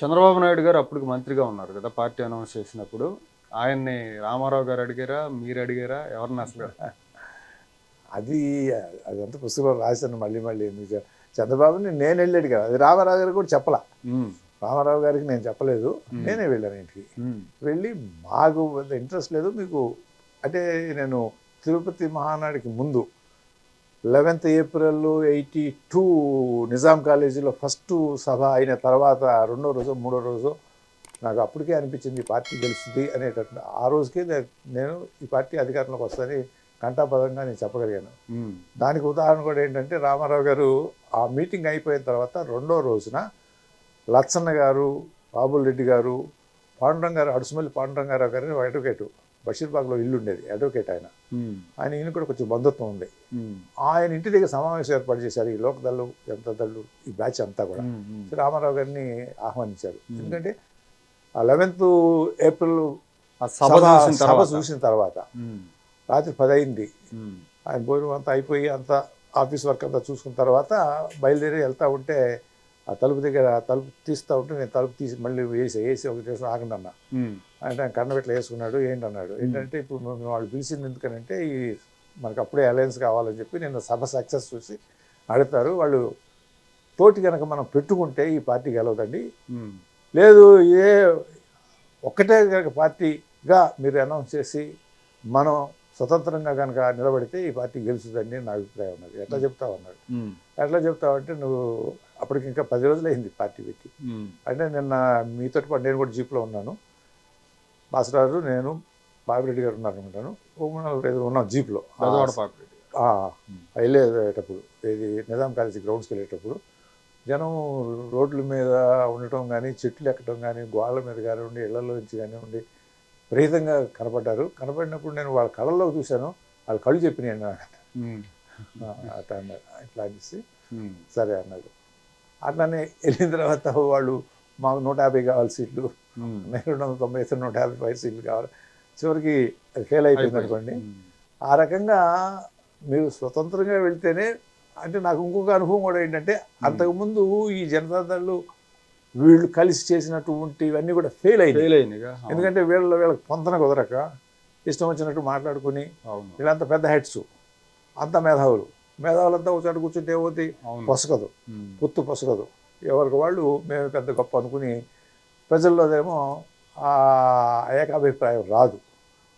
చంద్రబాబు నాయుడు గారు అప్పటికి మంత్రిగా ఉన్నారు కదా పార్టీ అనౌన్స్ చేసినప్పుడు. ఆయన్ని రామారావు గారు అడిగారా మీరు అడిగారా ఎవరిని అసలు? అది అదంతా పుస్తకంలో రాశాను మళ్ళీ మళ్ళీ. ఎందుకు చంద్రబాబుని నేను వెళ్ళాడు కదా అది రామారావు గారికి కూడా చెప్పలా. రామారావు గారికి నేను చెప్పలేదు నేనే వెళ్ళాను ఇంటికి. వెళ్ళి మాకు ఇంట్రెస్ట్ లేదు మీకు అంటే నేను తిరుపతి మహానాడికి ముందు eleventh April eighty two Nizam కాలేజీలో ఫస్ట్ సభ అయిన తర్వాత రెండో రోజు మూడో రోజు నాకు అప్పటికే అనిపించింది ఈ పార్టీ గెలుస్తుంది అనేటట్టు ఆ రోజుకే నేను ఈ పార్టీ అధికారంలోకి వస్తుందని కంఠాపదంగా నేను చెప్పగలిగాను. దానికి ఉదాహరణ కూడా ఏంటంటే రామారావు గారు ఆ మీటింగ్ అయిపోయిన తర్వాత రెండో రోజున లచ్చన్న గారు బాబుల్ రెడ్డి గారు పాండురంగ గారు అడుసుమల్లి పాండురంగారావు గారు అడ్వకేటు బషీర్బాగ్లో ఇల్లు ఉండేది అడ్వకేట్ ఆయన. ఆయన ఈయన కూడా కొంచెం బంధుత్వం ఉంది ఆయన ఇంటి దగ్గర సమావేశం ఏర్పాటు చేశారు ఈ లోకదళ్ళు జనతా దళ్ళు ఈ బ్యాచ్ అంతా కూడా. రామారావు గారిని ఆహ్వానించారు. ఎందుకంటే ఆ లెవెన్త్ ఏప్రిల్ సభ చూసిన తర్వాత. రాత్రి పది అయింది ఆయన భోజనం అంతా అయిపోయి అంతా ఆఫీస్ వర్క్ అంతా చూసుకున్న తర్వాత బయలుదేరి వెళ్తా ఉంటే ఆ తలుపు దగ్గర తలుపు తీస్తూ ఉంటే నేను తలుపు తీసి మళ్ళీ వేసి వేసి ఒక నిమిషం ఆగండి అన్న. అంటే ఆయన కన్నబెట్టలు వేసుకున్నాడు ఏంటి అన్నాడు ఏంటంటే ఇప్పుడు మేము వాళ్ళు పిలిచింది ఎందుకనంటే ఈ మనకు అప్పుడే అలయన్స్ కావాలని చెప్పి నేను సభ సక్సెస్ చూసి అడుగుతారు. వాళ్ళు తోటి కనుక మనం పెట్టుకుంటే ఈ పార్టీ గెలవదండి. లేదు ఏ ఒక్కటే కనుక పార్టీగా మీరు అనౌన్స్ చేసి మనం స్వతంత్రంగా కనుక నిలబడితే ఈ పార్టీ గెలుస్తుందండి నా అభిప్రాయం ఉన్నది. ఎట్లా చెప్తావు అన్నాడు ఎట్లా చెప్తావు అంటే నువ్వు అప్పటికి ఇంకా పది రోజులు అయింది పార్టీ పెట్టి అంటే నిన్న మీతో పాటు నేను కూడా జీప్లో ఉన్నాను. బాసరాజు నేను బాబిరెడ్డి గారు ఉన్నారు అనుకుంటాను ఓ మూడు నలుగురు ఐదుగురు ఉన్నాం జీప్లో పెదవాడ పాపిరెడ్డి. వెళ్ళేటప్పుడు ఇది నిజాం కాలేజీ గ్రౌండ్స్కి వెళ్ళేటప్పుడు జనం రోడ్ల మీద ఉండటం కానీ చెట్లు ఎక్కడం కానీ గోళ్ళ మీద కానివ్వండి ఇళ్ళలో నుంచి కానివ్వండి విపరీతంగా కనపడ్డారు. కనపడినప్పుడు నేను వాళ్ళ కళ్ళల్లోకి చూశాను. వాళ్ళ కళ్ళు చెప్పినాయి నాకు అట్లా అన్నారు ఇట్లా అనేసి సరే అన్నాడు. అట్లానే వెళ్ళిన తర్వాత వాళ్ళు మాకు నూట యాభై కావాలి సీట్లు. నేను రెండు వందల తొంభై అయితే నూట యాభై ఫైవ్ సీట్లు కావాలి. చివరికి అది ఫెయిల్ అయిపోయింది అనుకోండి. ఆ రకంగా మీరు స్వతంత్రంగా వెళ్తేనే అంటే నాకు ఇంకొక అనుభవం కూడా ఏంటంటే అంతకుముందు ఈ జనతాదళ్ళు వీళ్ళు కలిసి చేసినటువంటి ఇవన్నీ కూడా ఫెయిల్ అయింది ఎందుకంటే వీళ్ళ వీళ్ళకి పొంతన కుదరక ఇష్టం వచ్చినట్టు మాట్లాడుకుని వీళ్ళంతా పెద్ద హెడ్స్ అంత మేధావులు. మేధావులంతా ఒక చోట కూర్చుంటే ఏమవుతాయి ఉమ్, పొత్తు పొసగదు ఎవరికి వాళ్ళు మేము పెద్ద గొప్ప అనుకుని ప్రజల్లోదేమో ఏకాభిప్రాయం రాదు.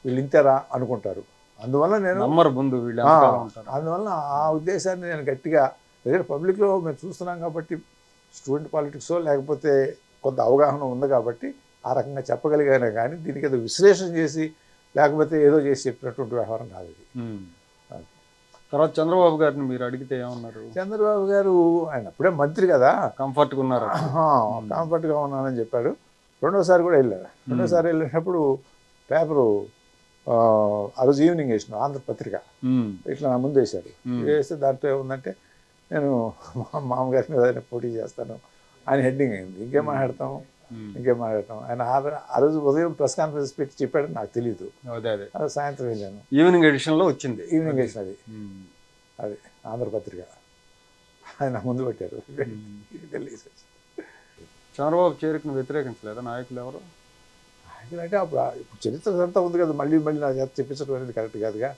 వీళ్ళు ఇంతేరా అనుకుంటారు. అందువల్ల నేను ముందు వీళ్ళు అందువల్ల ఆ ఉద్దేశాన్ని నేను గట్టిగా అదే పబ్లిక్లో మేము చూస్తున్నాం కాబట్టి స్టూడెంట్ పాలిటిక్స్ లేకపోతే కొంత అవగాహన ఉంది కాబట్టి ఆ రకంగా చెప్పగలిగానే కానీ దీనికి ఏదో విశ్లేషణ చేసి లేకపోతే ఏదో చేసి చెప్పినటువంటి వ్యవహారం కాదు ఇది. తర్వాత చంద్రబాబు గారిని మీరు అడిగితే ఏమన్నారు? చంద్రబాబు గారు ఆయన అప్పుడే మంత్రి కదా. కంఫర్ట్గా ఉన్నారు? కంఫర్ట్గా ఉన్నానని చెప్పాడు. రెండోసారి కూడా వెళ్ళారు రెండోసారి వెళ్ళినప్పుడు పేపరు ఆ, రోజు ఈవినింగ్ వేసిన ఆంధ్రపత్రిక. ఉమ్, ఇట్లా నా ముందు వేశారు. ఉమ్, వేస్తే దాంట్లో ఏముందంటే నేను మా మామగారి మీద పోటీ చేస్తాను. ఆయన హెడ్డింగ్ అయింది. ఇంకేం మాట్లాడతాం? ఉమ్. ఇంకేం మాట్లాడతాం? ఆయన ఆ రోజు ఉదయం ప్రెస్ కాన్ఫరెన్స్ పెట్టి చెప్పాడని నాకు తెలియదు అదే అదే. అది సాయంత్రం వెళ్ళాను. ఈవినింగ్ ఎడిషన్లో వచ్చింది. ఈవినింగ్ వేసినది ఉమ్, అది. ఆంధ్రపత్రిక ఆయన ముందు పెట్టారు. ఢిల్లీ చంద్రబాబు చేరికను వ్యతిరేకించలేదా నాయకులు ఎవరు? అంటే అప్పుడు ఇప్పుడు చరిత్ర అంతా ఉంది కదా మళ్ళీ మళ్ళీ నా చేత చెప్పించడం అనేది కరెక్ట్ కాదుగా.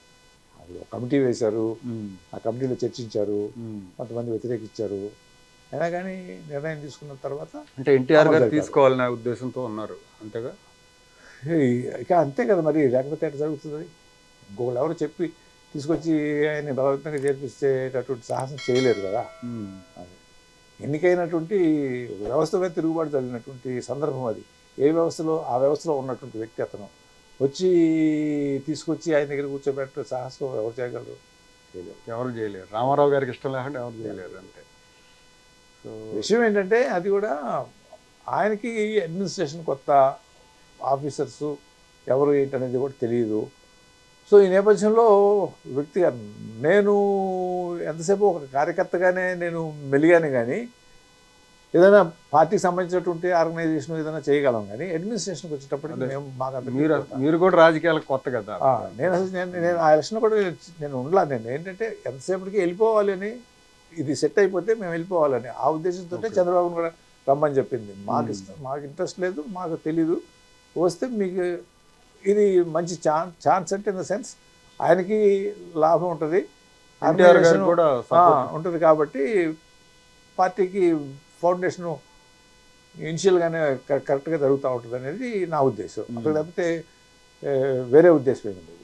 అది ఒక కమిటీ వేశారు. ఆ కమిటీలో చర్చించారు. కొంతమంది వ్యతిరేకించారు. అయినా కానీ నిర్ణయం తీసుకున్న తర్వాత అంటే ఎన్టీఆర్ గారు తీసుకోవాలనే ఉద్దేశంతో ఉన్నారు అంతేగా? ఇక అంతే కదా మరి లేకపోతే ఎట్లా జరుగుతుంది? ఇంకొకళ్ళు ఎవరు చెప్పి తీసుకొచ్చి ఆయన్ని బలవంతంగా చేర్పిస్తేటటువంటి సాహసం చేయలేరు కదా. ఎన్నికైనటువంటి వ్యవస్థ మీద తిరుగుబాటు జరిగినటువంటి సందర్భం అది. ఏ వ్యవస్థలో ఆ వ్యవస్థలో ఉన్నటువంటి వ్యక్తి అతను వచ్చి తీసుకొచ్చి ఆయన దగ్గర కూర్చోబెట్టే సాహసం ఎవరు చేయగలరు? చేయలేరు ఎవరు చేయలేరు. రామారావు గారికి ఇష్టం లేకుండా ఎవరు చేయలేరు సో విషయం ఏంటంటే అది కూడా ఆయనకి అడ్మినిస్ట్రేషన్ కొత్త ఆఫీసర్స్ ఎవరు ఏంటనేది కూడా తెలియదు సో ఈ నేపథ్యంలో వ్యక్తిగా నేను ఎంతసేపు ఒక కార్యకర్తగానే నేను మెలిగాను కానీ ఏదైనా పార్టీకి సంబంధించినటువంటి ఆర్గనైజేషన్ ఏదైనా చేయగలం కానీ అడ్మినిస్ట్రేషన్కి వచ్చేటప్పటికి మాకు అంత మీరు మీరు కూడా రాజకీయాలకు కొత్త కదా. ఆ, నేను అసలు నేను నేను ఆ ఎలక్షన్ కూడా నేను ఉండలా. నేను ఏంటంటే ఎంతసేపటికి వెళ్ళిపోవాలి అని ఇది సెట్ అయిపోతే మేము వెళ్ళిపోవాలని. ఆ ఉద్దేశంతో. చంద్రబాబును కూడా రమ్మని చెప్పింది. మాకు ఇష్టం మాకు ఇంట్రెస్ట్ లేదు మాకు తెలీదు. వస్తే మీకు ఇది మంచి ఛాన్స్ ఛాన్స్ అంటే ఇన్ ద సెన్స్ ఆయనకి లాభం ఉంటుంది. కూడా ఉంటుంది కాబట్టి పార్టీకి ఫౌండేషను ఇనిషియల్గానే కరెక్ట్గా జరుగుతూ ఉంటుంది అనేది నా ఉద్దేశం. అక్కడ తప్పితే వేరే ఉద్దేశం ఏమి లేదు.